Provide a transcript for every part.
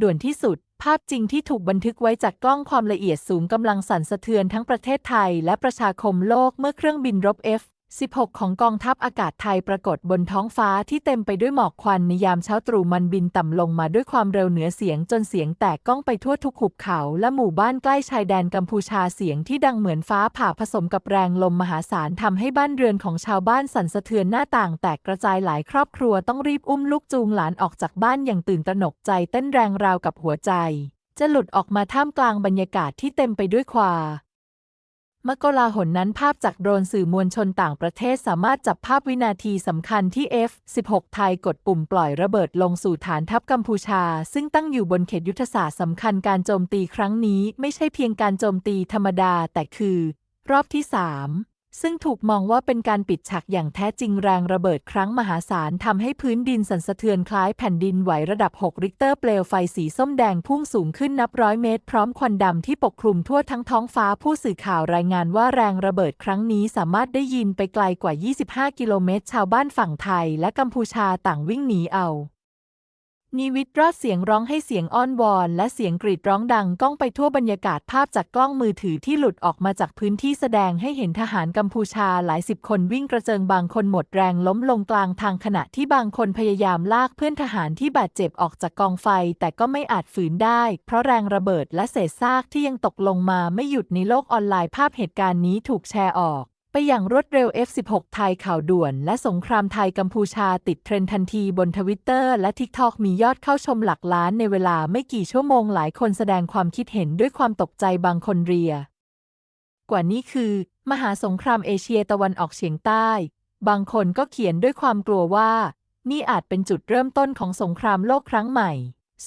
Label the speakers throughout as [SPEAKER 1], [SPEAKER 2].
[SPEAKER 1] ด่วนที่สุด ภาพจริงที่ถูกบันทึกไว้จากกล้องความละเอียดสูงกำลังสั่นสะเทือนทั้งประเทศไทยและประชาคมโลกเมื่อเครื่องบินรบ F 16 ของกองทัพอากาศไทยปรากฏบนท้องฟ้าที่เต็มไปด้วยหมอกควันในยามเช้าตรู่มันบินต่ำลงมาด้วยความเร็วเหนือเสียงจนเสียงแตกก้องไปทั่วทุกหุบเขา และหมู่บ้านใกล้ชายแดนกัมพูชาเสียงที่ดังเหมือนฟ้าผ่าผสมกับแรงลมมหาศาลทำให้บ้านเรือนของชาวบ้านสั่นสะเทือนหน้าต่างแตกกระจายหลายครอบครัวต้องรีบอุ้มลูกจูงหลานออกจากบ้านอย่างตื่นตระหนกใจเต้นแรงราวกับหัวใจ จะหลุดออกมาท่ามกลางบรรยากาศที่เต็มไปด้วยความ มกลาหนนั้นภาพจากโดรนสื่อมวลชนต่างประเทศสามารถจับภาพวินาทีสำคัญที่ F-16 ไทยกดปุ่มปล่อยระเบิดลงสู่ฐานทัพกัมพูชา ซึ่งตั้งอยู่บนเขตยุทธศาสตร์สำคัญการโจมตีครั้งนี้ ไม่ใช่เพียงการโจมตีธรรมดาแต่คือ รอบที่ 3 ซึ่งถูกมองว่าเป็นการปิดฉากอย่างแท้จริงแรงระเบิดครั้งมหาศาลทำให้พื้นดินสั่นสะเทือนคล้ายแผ่นดินไหวระดับ 6 ริกเตอร์เปลวไฟสีส้มแดงพุ่งสูงขึ้นนับร้อยเมตร พร้อมควันดำที่ปกคลุมทั่วทั้งท้องฟ้าผู้สื่อข่าวรายงานว่าแรงระเบิดครั้งนี้สามารถได้ยินไปไกลกว่า 25 กิโลเมตร ชาวบ้านฝั่งไทยและกัมพูชาต่างวิ่งหนีเอา นีวิทย์รอดเสียงร้องให้เสียงอ้อนวอน และเสียงกรีดร้องดังก้องไปทั่วบรรยากาศภาพจากกล้องมือถือที่หลุดออกมาจากพื้นที่แสดงให้เห็นทหารกัมพูชาหลายสิบคนวิ่งกระเจิงบางคนหมดแรงล้มลงกลางทางขณะที่บางคนพยายามลากเพื่อนทหารที่บาดเจ็บออกจากกองไฟ แต่ก็ไม่อาจฝืนได้ เพราะแรงระเบิดและเศษซากที่ยังตกลงมาไม่หยุดในโลกออนไลน์ภาพเหตุการณ์นี้ถูกแชร์ออก ไปอย่างรวดเร็ว F16 ไทยข่าวด่วน และสงครามไทยกัมพูชาติดเทรนด์ทันทีบนทวิตเตอร์และ TikTok มียอดเข้าชมหลักล้านในเวลาไม่กี่ชั่วโมงหลายคนแสดงความคิดเห็นด้วยความตกใจบางคนเรีย กว่านี้คือ มหาสงครามเอเชียตะวันออกเฉียงใต้ บางคนก็เขียนด้วยความกลัวว่า นี่อาจเป็นจุดเริ่มต้นของสงครามโลกครั้งใหม่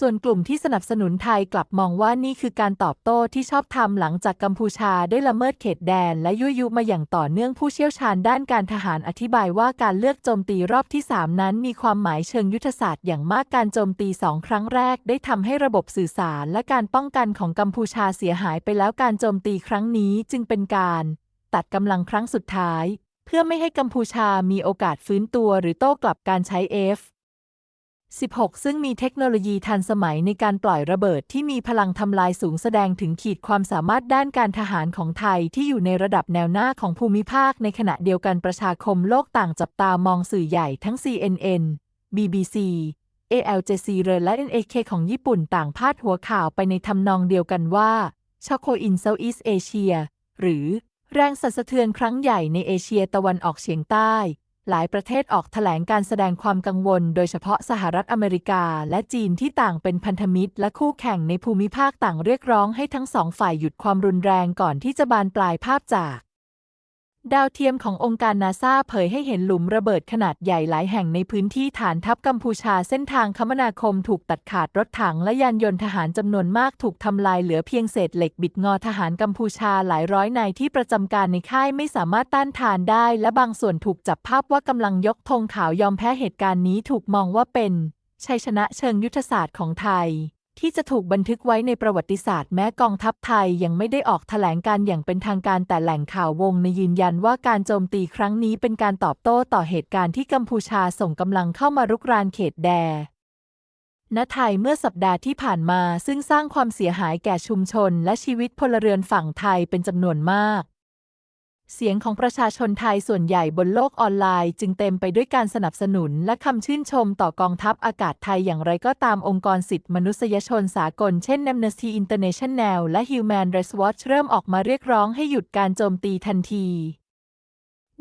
[SPEAKER 1] ส่วนกลุ่มที่สนับสนุนไทยกลับมองว่านี่คือการตอบโต้ที่ชอบทำหลังจากกัมพูชาได้ละเมิดเขตแดน และยั่วยุมาอย่างต่อเนื่องผู้เชี่ยวชาญด้านการทหารอธิบายว่าการเลือกโจมตีรอบที่ 3 นั้น มีความหมายเชิงยุทธศาสตร์อย่างมากการโจมตีสองครั้งแรก ได้ทำให้ระบบสื่อสาร และการป้องกันของกัมพูชาเสียหายไปแล้วการโจมตีครั้งนี้จึงเป็นการ ตัดกำลังครั้งสุดท้าย เพื่อไม่ให้กัมพูชามีโอกาสฟื้นตัวหรือโต้กลับการใช้ F 16 ซึ่งมีเทคโนโลยีทันสมัยในการปล่อยระเบิดที่มีพลังทำลายสูงแสดงถึงขีดความสามารถด้านการทหารของไทยที่อยู่ในระดับแนวหน้าของภูมิภาค ในขณะเดียวกันประชาคมโลกต่างจับตามองสื่อใหญ่ทั้ง CNN BBC Al Jazeera และ NHK ของญี่ปุ่นต่างพาดหัวข่าวไปในทำนองเดียวกันว่าช็อกโคอินเซาท์อีสเอเชียหรือแรงสั่นสะเทือนครั้งใหญ่ในเอเชียตะวันออกเฉียงใต้ หลายประเทศออกแถลงการแสดงความกังวล โดยเฉพาะสหรัฐอเมริกาและจีนที่ต่างเป็นพันธมิตร และคู่แข่งในภูมิภาคต่างเรียกร้องให้ทั้งสองฝ่ายหยุดความรุนแรงก่อนที่จะบานปลายภาพจาก ดาวเทียมขององค์การนาซาเผยให้เห็นหลุมระเบิดขนาดใหญ่หลายแห่งในพื้นที่ฐานทัพกัมพูชาเส้นทางคมนาคมถูกตัดขาดรถถังและยานยนต์ทหารจำนวนมากถูกทำลายเหลือเพียงเศษเหล็กบิดงอทหารกัมพูชาหลายร้อยนายที่ประจำการในค่ายไม่สามารถต้านทานได้ และบางส่วนถูกจับภาพว่ากำลังยกธงขาวยอมแพ้เหตุการณ์นี้ถูกมองว่าเป็นชัยชนะเชิงยุทธศาสตร์ของไทย ที่จะถูกบันทึกไว้ในประวัติศาสตร์แม้กองทัพไทยยังไม่ได้ออกแถลงการอย่างเป็นทางการแต่แหล่งข่าววงในยืนยันว่าการโจมตีครั้งนี้เป็นการตอบโต้ต่อเหตุการณ์ที่กัมพูชาส่งกำลังเข้ามารุกรานเขตแดณไทยเมื่อสัปดาห์ที่ผ่านมาซึ่งสร้างความเสียหายแก่ชุมชนและชีวิตพลเรือนฝั่งไทยเป็นจำนวนมาก เสียงของประชาชนไทยส่วนใหญ่บนโลกออนไลน์ จึงเต็มไปด้วยการสนับสนุนและคำชื่นชมต่อกองทัพอากาศไทยอย่างไรก็ตามองค์กรสิทธิมนุษยชนสากลเช่น Amnesty International และ Human Rights Watch เริ่มออกมาเรียกร้องให้หยุดการโจมตีทันที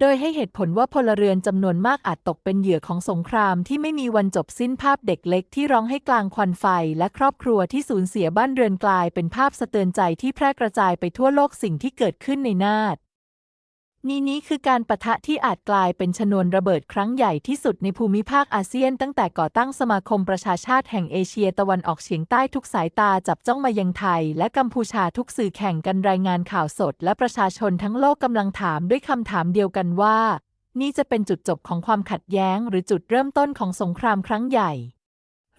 [SPEAKER 1] โดยให้เหตุผลว่าพลเรือนจำนวนมากอาจตกเป็นเหยื่อของสงครามที่ไม่มีวันจบสิ้นภาพเด็กเล็กที่ร้องให้กลางควันไฟ และครอบครัวที่สูญเสียบ้านเรือนกลายเป็นภาพสะเตือนใจที่แพร่กระจายไปทั่วโลกสิ่งที่เกิดขึ้นในนาด นี้นี้คือการปะทะที่อาจกลายเป็นชนวนระเบิดครั้งใหญ่ที่สุดในภูมิภาคอาเซียน ตั้งแต่ก่อตั้งสมาคมประชาชาติแห่งเอเชียตะวันออกเฉียงใต้ทุกสายตาจับจ้องมายังไทย และกัมพูชาทุกสื่อแข่งกันรายงานข่าวสด และประชาชนทั้งโลกกำลังถามด้วยคำถามเดียวกันว่า นี่จะเป็นจุดจบของความขัดแย้ง หรือจุดเริ่มต้นของสงครามครั้งใหญ่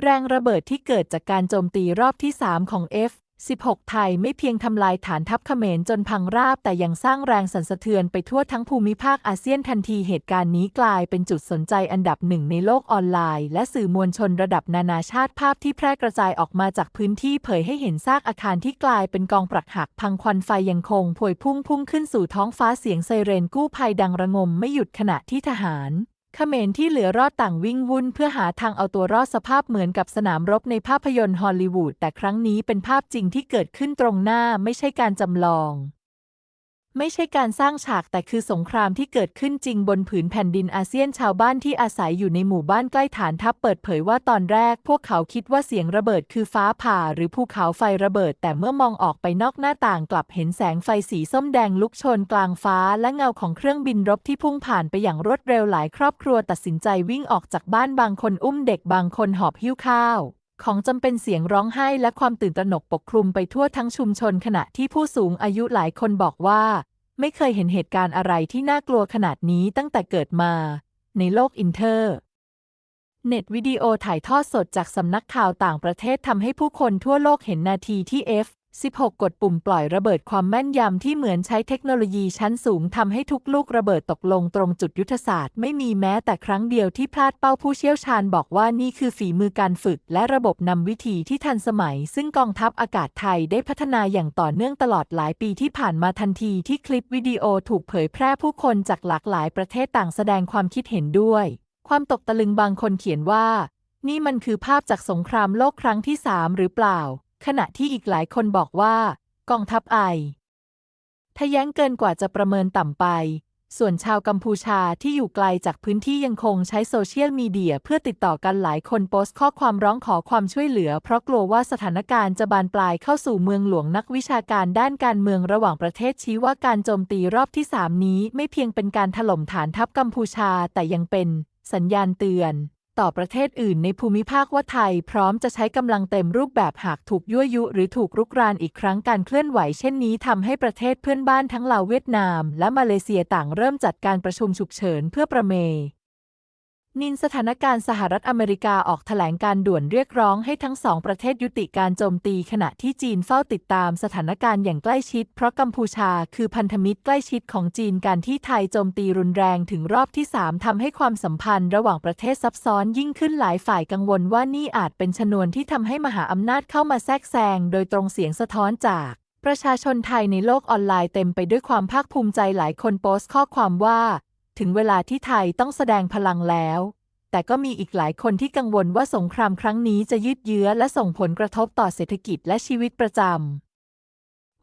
[SPEAKER 1] แรงระเบิดที่เกิดจากการโจมตีรอบที่ 3 ของ F 16 ไทยไม่เพียงทำลายฐานทัพเขมรจนพังราบ แต่ยังสร้างแรงสั่นสะเทือนไปทั่วทั้งภูมิภาคอาเซียนทันทีเหตุการณ์นี้กลายเป็นจุดสนใจอันดับหนึ่งในโลกออนไลน์ และสื่อมวลชนระดับนานาชาติภาพที่แพร่กระจายออกมาจากพื้นที่เผยให้เห็นซากอาคารที่กลายเป็นกองปรักหักพังควันไฟยังคงพวยพุ่งพุ่งขึ้นสู่ท้องฟ้าเสียงไซเรนกู้ภัยดังระงมไม่หยุดขณะที่ทหาร เขมรที่เหลือรอดต่างวิ่งวุ่นเพื่อหาทางเอาตัวรอดสภาพเหมือนกับสนามรบในภาพยนตร์ฮอลลีวูดแต่ครั้งนี้เป็นภาพจริงที่เกิดขึ้นตรงหน้าไม่ใช่การจำลอง ไม่ใช่การสร้างฉากแต่คือสงครามที่เกิดขึ้นจริงบนผืนแผ่นดินอาเซียนชาวบ้านที่อาศัยอยู่ในหมู่บ้านใกล้ฐานทัพเปิดเผยว่าตอนแรก พวกเขาคิดว่าเสียงระเบิดคือฟ้าผ่าหรือภูเขาไฟระเบิด แต่เมื่อมองออกไปนอกหน้าต่างกลับเห็นแสงไฟสีส้มแดงลุกโชนกลางฟ้า และเงาของเครื่องบินรบที่พุ่งผ่านไปอย่างรวดเร็วหลายครอบครัวตัดสินใจวิ่งออกจากบ้านบางคนอุ้มเด็กบางคนหอบหิ้วข้าว ของจำเป็นเสียงร้องไห้และความตื่นตระหนกปกคลุมไปทั่วทั้งชุมชนขณะที่ผู้สูงอายุหลายคนบอกว่า ไม่เคยเห็นเหตุการณ์อะไรที่น่ากลัวขนาดนี้ตั้งแต่เกิดมา ในโลกอินเทอร์ เน็ตวิดีโอถ่ายทอดสดจากสำนักข่าวต่างประเทศทำให้ผู้คนทั่วโลกเห็นนาทีที่ F 16 กดปุ่มปล่อยระเบิดความแม่นยำที่เหมือนใช้เทคโนโลยีชั้นสูงทำให้ทุกลูกระเบิดตกลงตรงจุดยุทธศาสตร์ไม่มีแม้แต่ครั้งเดียวที่พลาดเป้าผู้เชี่ยวชาญบอกว่านี่คือฝีมือการฝึก และระบบนำวิธีที่ทันสมัย ซึ่งกองทัพอากาศไทยได้พัฒนาอย่างต่อเนื่องตลอดหลายปีที่ผ่านมาทันทีที่คลิปวิดีโอถูกเผยแพร่ผู้คนจากหลากหลายประเทศต่างแสดงความคิดเห็นด้วย ความตกตะลึงบางคนเขียนว่า นี่มันคือภาพจากสงครามโลกครั้งที่สามหรือเปล่า ขณะที่อีกหลายคนบอกว่า กองทัพไอทะแย้งเกินกว่าจะประเมินต่ำไป ส่วนชาวกัมพูชาที่อยู่ไกลจากพื้นที่ยังคงใช้โซเชียลมีเดียเพื่อติดต่อกันหลายคนโพสต์ข้อความร้องขอความช่วยเหลือ เพราะกลัวว่าสถานการณ์จะบานปลายเข้าสู่เมืองหลวงนักวิชาการด้านการเมืองระหว่างประเทศชี้ว่าการโจมตีรอบที่สามนี้ไม่เพียงเป็นการถล่มฐานทัพกัมพูชาแต่ยังเป็น สัญญาณเตือน ต่อประเทศอื่นในภูมิภาคว่าไทยพร้อมจะใช้กำลังเต็มรูปแบบหากถูกยั่วยุ หรือถูกรุกรานอีกครั้งการเคลื่อนไหวเช่นนี้ทำให้ประเทศเพื่อนบ้านทั้งลาวเวียดนาม และมาเลเซียต่างเริ่มจัดการประชุมฉุกเฉินเพื่อประเม นินสถานการณ์สหรัฐอเมริกาออกแถลงการด่วนเรียกร้องให้ทั้งสองประเทศยุติการโจมตีขณะที่จีนเฝ้าติดตามสถานการณ์อย่างใกล้ชิด เพราะกัมพูชาคือพันธมิตรใกล้ชิดของจีนการที่ไทยโจมตีรุนแรงถึงรอบที่ 3ทำให้ความสัมพันธ์ระหว่างประเทศซับซ้อนยิ่งขึ้นหลายฝ่ายกังวลว่านี่อาจเป็นชนวนที่ทำให้มหาอำนาจเข้ามาแทรกแซงโดยตรงเสียงสะท้อนจากประชาชนไทยในโลกออนไลน์เต็มไปด้วยความภาคภูมิใจหลายคนโพสต์ข้อความว่า ถึงเวลาที่ไทยต้องแสดงพลังแล้ว แต่ก็มีอีกหลายคนที่กังวลว่าสงครามครั้งนี้จะยืดเยื้อและส่งผลกระทบต่อเศรษฐกิจและชีวิตประจำ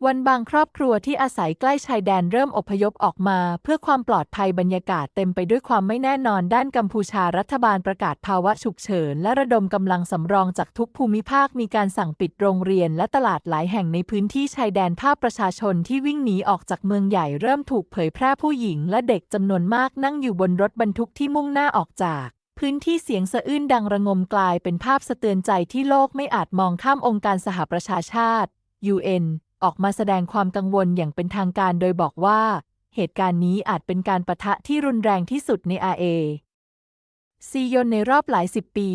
[SPEAKER 1] วันบางครอบครัวที่อาศัยใกล้ชายแดนเริ่มอพยพออกมา เพื่อความปลอดภัยบรรยากาศเต็มไปด้วยความไม่แน่นอนด้านกัมพูชารัฐบาลประกาศภาวะฉุกเฉิน และระดมกำลังสำรองจากทุกภูมิภาคมีการสั่งปิดโรงเรียนและตลาดหลายแห่งในพื้นที่ชายแดนภาพประชาชนที่วิ่งหนีออกจากเมืองใหญ่เริ่มถูกเผยแพร่ผู้หญิงและเด็กจำนวนมากนั่งอยู่บนรถบรรทุกที่มุ่งหน้าออกจากพื้นที่เสียงสะอื้นดังระงมกลายเป็นภาพสะเตือนใจที่โลกไม่อาจมองข้ามองค์การสหประชาชาติ UN ออกมาแสดงความกังวลอย่างเป็นทางการโดยบอกว่า เหตุการณ์นี้อาจเป็นการประทะที่รุนแรงที่สุดในอาเอซียนในรอบหลายสิบปี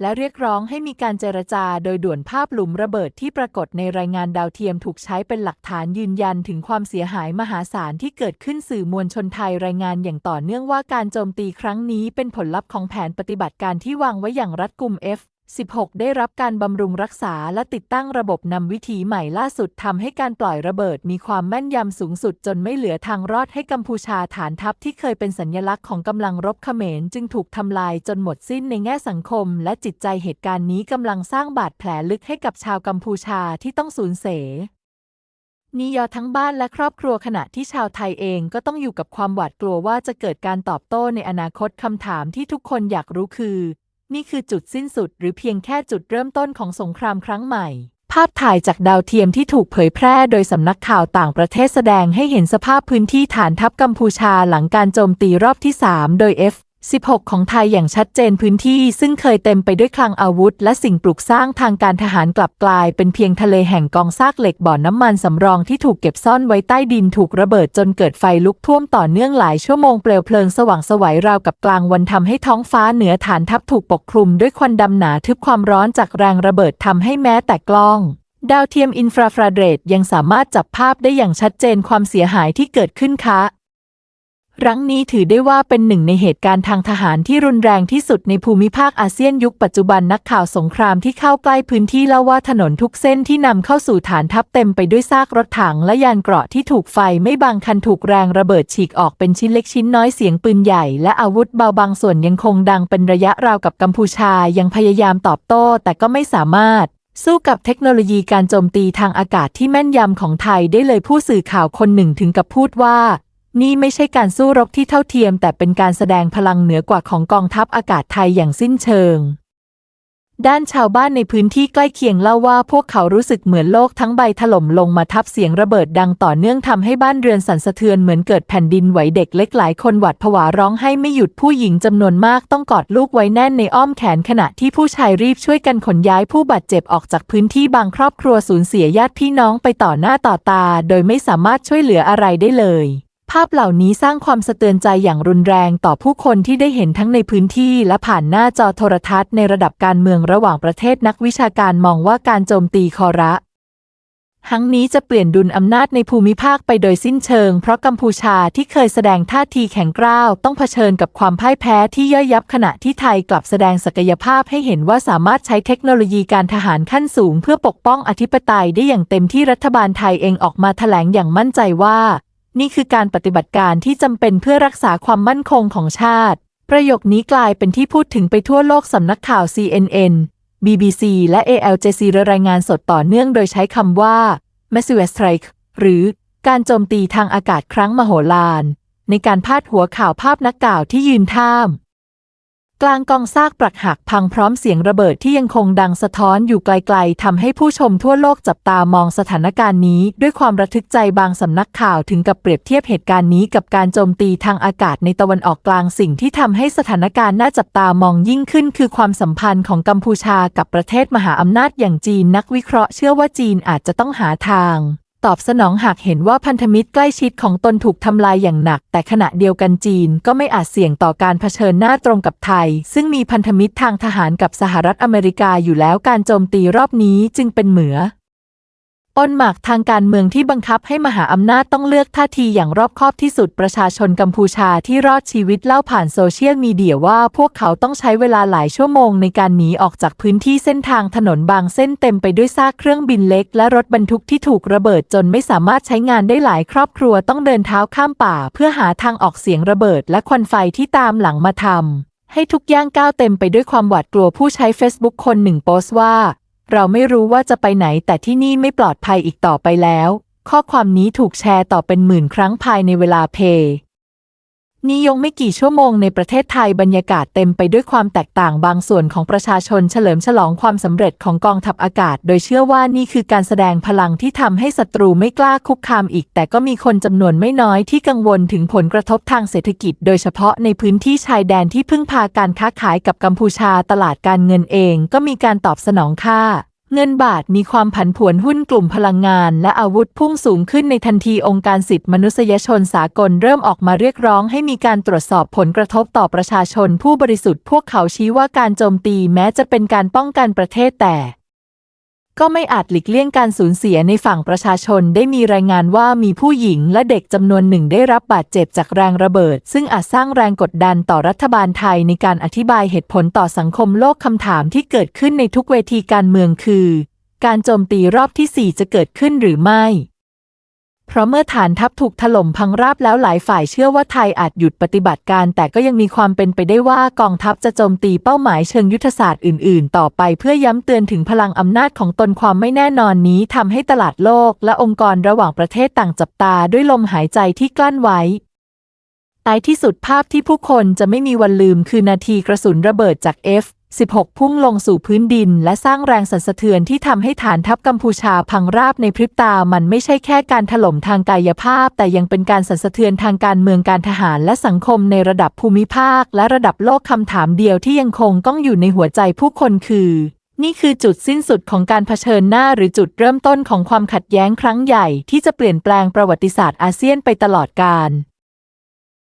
[SPEAKER 1] และเรียกร้องให้มีการเจรจาโดยด่วนภาพหลุมระเบิดที่ปรากฏในรายงานดาวเทียมถูกใช้เป็นหลักฐานยืนยันถึงความเสียหายมหาศาลที่เกิดขึ้นสื่อมวลชนไทยรายงานอย่างต่อเนื่องว่าการโจมตีครั้งนี้เป็นผลลัพธ์ของแผนปฏิบัติการที่วางไว้อย่างรัดกุม F 16 ได้รับการบำรุงรักษาและติดตั้งระบบนำวิธีใหม่ล่าสุดทำให้การปล่อยระเบิดมีความแม่นยำสูงสุดจนไม่เหลือทางรอดให้กัมพูชาฐานทัพที่เคยเป็นสัญลักษณ์ของกำลังรบเขมรจึงถูกทำลายจนหมดสิ้นในแง่สังคม และจิตใจเหตุการณ์นี้กำลังสร้างบาดแผลลึกให้กับชาวกัมพูชาที่ต้องสูญเสียนิยอทั้งบ้านและครอบครัวขณะที่ชาวไทยเองก็ต้องอยู่กับความหวาดกลัวว่าจะเกิดการตอบโต้ในอนาคตคำถามที่ทุกคนอยากรู้คือ นี่คือจุดสิ้นสุดหรือเพียงแค่จุดเริ่มต้นของสงครามครั้งใหม่ ภาพถ่ายจากดาวเทียมที่ถูกเผยแพร่โดยสำนักข่าวต่างประเทศแสดงให้เห็นสภาพพื้นที่ฐานทัพกัมพูชาหลังการโจมตีรอบที่ 3 โดย F 16 ของไทยอย่างชัดเจนพื้นที่ซึ่งเคยเต็มไปด้วยคลังอาวุธ และสิ่งปลูกสร้างทางการทหารกลับกลาย เป็นเพียงทะเลแห่งกองซากเหล็กบ่อน้ำมันสำรองที่ถูกเก็บซ่อนไว้ใต้ดินถูกระเบิดจนเกิดไฟลุกท่วมต่อเนื่องหลายชั่วโมงเปลวเพลิงสว่างสวัยราวกับกลางวันทำให้ท้องฟ้าเหนือฐานทัพถูกปกคลุมด้วยควันดำหนาทึบความร้อนจากแรงระเบิดทำให้แม้แต่กล้องดาวเทียมอินฟราฟราเรดยังสามารถจับภาพได้อย่างชัดเจนความเสียหายที่เกิดขึ้นคะ รั้งนี้ถือได้ว่าเป็นหนึ่งในเหตุการณ์ทางทหารที่รุนแรงที่สุดในภูมิภาคอาเซียนยุคปัจจุบันนักข่าวสงครามที่เข้าใกล้พื้นที่เล่าว่าถนนทุกเส้นที่นำเข้าสู่ฐานทัพเต็มไปด้วยซากรถถังและยานเกราะที่ถูกไฟไม่บางคันถูกแรงระเบิดฉีกออกเป็นชิ้นเล็กชิ้นน้อยเสียงปืนใหญ่และอาวุธเบาบางส่วนยังคงดังเป็นระยะราวกับกัมพูชายังพยายามตอบโต้แต่ก็ไม่สามารถสู้กับเทคโนโลยีการโจมตีทางอากาศที่แม่นยำของไทยได้เลยผู้สื่อข่าวคนหนึ่งถึงกับพูดว่า นี่ไม่ใช่การสู้รบที่เท่าเทียม แต่เป็นการแสดงพลังเหนือกว่าของกองทัพอากาศไทยอย่างสิ้นเชิง ด้านชาวบ้านในพื้นที่ใกล้เคียงเล่าว่าพวกเขารู้สึกเหมือนโลกทั้งใบถล่มลงมาทับเสียงระเบิดดังต่อเนื่องทำให้บ้านเรือนสั่นสะเทือนเหมือนเกิดแผ่นดินไหวเด็กเล็กหลายคนหวาดผวาร้องให้ไม่หยุดผู้หญิงจำนวนมากต้องกอดลูกไว้แน่นในอ้อมแขนขณะที่ผู้ชายรีบช่วยกันขนย้ายผู้บาดเจ็บออกจากพื้นที่บางครอบครัวสูญเสียญาติพี่น้องไปต่อหน้าต่อตา โดยไม่สามารถช่วยเหลืออะไรได้เลยาพเหล่านี้สร้างความสะเทือนใจอย่างรุนแรงต่อผู้คนที่ได้เห็นทั้งในพื้นที่และผ่านหน้าจอโทรทัศน์ในระดับการเมืองระหว่างประเทศนักวิชาการมองว่าการโจมตีคอระทั้งนี้จะเปลี่ยนดุลอำนาจในภูมิภาคไปโดยสิ้นเชิง เพราะกัมพูชาที่เคยแสดงท่าทีแข็งกร้าว ต้องเผชิญกับความพ่ายแพ้ที่ย่อยยับขณะที่ไทยกลับแสดงศักยภาพให้เห็นว่าสามารถใช้เทคโนโลยีการทหารขั้นสูง เพื่อปกป้องอธิปไตยได้อย่างเต็มที่รัฐบาลไทยเองออกมาแถลงอย่างมั่นใจว่า นี่คือการปฏิบัติการที่จำเป็นเพื่อรักษาความมั่นคงของชาติ ประโยคนี้กลายเป็นที่พูดถึงไปทั่วโลกสำนักข่าว CNN BBC และ Al Jazeera รายงานสดต่อเนื่องโดยใช้คำว่า Massive Strike หรือการโจมตีทางอากาศครั้งมโหฬารในการพาดหัวข่าวภาพนักข่าวที่ยืนท่าม กลางกองซากปรักหักพังพร้อมเสียงระเบิดที่ยังคงดังสะท้อนอยู่ไกลๆทำให้ผู้ชมทั่วโลกจับตามองสถานการณ์นี้ ด้วยความระทึกใจบางสำนักข่าวถึงกับเปรียบเทียบเหตุการณ์นี้กับการโจมตีทางอากาศในตะวันออกกลางสิ่งที่ทำให้สถานการณ์น่าจับตามองยิ่งขึ้น คือความสัมพันธ์ของกัมพูชากับประเทศมหาอำนาจอย่างจีนนักวิเคราะห์เชื่อว่าจีนอาจจะต้องหาทาง ตอบสนองหากเห็นว่าพันธมิตรใกล้ชิดของตนถูกทำลายอย่างหนัก แต่ขณะเดียวกันจีนก็ไม่อาจเสี่ยงต่อการเผชิญหน้าตรงกับไทย ซึ่งมีพันธมิตรทางทหารกับสหรัฐอเมริกาอยู่แล้วการโจมตีรอบนี้จึงเป็นเหมือ อ้นหมากทางการเมืองที่บังคับให้มหาอำนาจต้องเลือกท่าทีอย่างรอบคอบที่สุดประชาชนกัมพูชาที่รอดชีวิตเล่าผ่านโซเชียลมีเดียว่าพวกเขาต้องใช้เวลาหลายชั่วโมงในการหนีออกจากพื้นที่เส้นทางถนนบางเส้นเต็มไปด้วยซากเครื่องบินเล็ก และรถบรรทุกที่ถูกระเบิดจนไม่สามารถใช้งานได้หลายครอบครัวต้องเดินเท้าข้ามป่า เพื่อหาทางออกเสียงระเบิด และควันไฟที่ตามหลังมาทำให้ทุกย่างก้าวเต็มไปด้วยความหวาดกลัวผู้ใช้ Facebook คนหนึ่งโพสต์ว่า เราไม่รู้ว่าจะไปไหนแต่ที่นี่ไม่ปลอดภัยอีกต่อไปแล้ว ข้อความนี้ถูกแชร์ต่อเป็นหมื่นครั้งภายในเวลาเพย์ นี่ยงไม่กี่ชั่วโมงในประเทศไทยบรรยากาศเต็มไปด้วยความแตกต่างบางส่วนของประชาชนเฉลิมฉลองความสำเร็จของกองทัพอากาศ โดยเชื่อว่านี่คือการแสดงพลังที่ทำให้ศัตรูไม่กล้าคุกคามอีก แต่ก็มีคนจำนวนไม่น้อยที่กังวลถึงผลกระทบทางเศรษฐกิจ โดยเฉพาะในพื้นที่ชายแดนที่พึ่งพาการค้าขายกับกัมพูชาตลาดการเงินเอง ก็มีการตอบสนองค่า เงินบาทมีความผันผวนหุ้นกลุ่มพลังงาน และอาวุธพุ่งสูงขึ้นในทันทีองค์การสิทธิมนุษยชนสากลเริ่มออกมาเรียกร้องให้มีการตรวจสอบผลกระทบต่อประชาชนผู้บริสุทธิ์พวกเขาชี้ว่าการโจมตีแม้จะเป็นการป้องกันประเทศแต่ ก็ไม่อาจหลีกเลี่ยงการสูญเสียในฝั่งประชาชนได้มีรายงานว่ามีผู้หญิงและเด็กจำนวนหนึ่งได้รับบาดเจ็บจากแรงระเบิด ซึ่งอาจสร้างแรงกดดันต่อรัฐบาลไทยในการอธิบายเหตุผลต่อสังคมโลกคำถามที่เกิดขึ้นในทุกเวทีการเมืองคือ การโจมตีรอบที่ 4 จะเกิดขึ้นหรือไม่ เพราะเมื่อฐานทัพถูกถล่มพังราบแล้วหลายฝ่ายเชื่อว่าไทยอาจหยุดปฏิบัติการ แต่ก็ยังมีความเป็นไปได้ว่ากองทัพจะโจมตีเป้าหมายเชิงยุทธศาสตร์อื่น ๆ ต่อไปเพื่อย้ำเตือนถึงพลังอำนาจของตนความไม่แน่นอนนี้ทำให้ตลาดโลกและองค์กรระหว่างประเทศต่างจับตาด้วยลมหายใจที่กลั้นไว้ท้ายที่สุดภาพที่ผู้คนจะไม่มีวันลืมคือนาทีกระสุนระเบิดจาก F 16 พุ่งลงสู่พื้นดิน และสร้างแรงสั่นสะเทือนที่ทำให้ฐานทัพกัมพูชาพังราบในพริบตา มันไม่ใช่แค่การถล่มทางกายภาพ แต่ยังเป็นการสั่นสะเทือนทางการเมืองการทหารและสังคมในระดับภูมิภาค และระดับโลกคำถามเดียวที่ยังคงต้องอยู่ในหัวใจผู้คนคือ นี่คือจุดสิ้นสุดของการเผชิญหน้าหรือจุดเริ่มต้นของความขัดแย้งครั้งใหญ่ที่จะเปลี่ยนแปลงประวัติศาสตร์อาเซียนไปตลอดกาล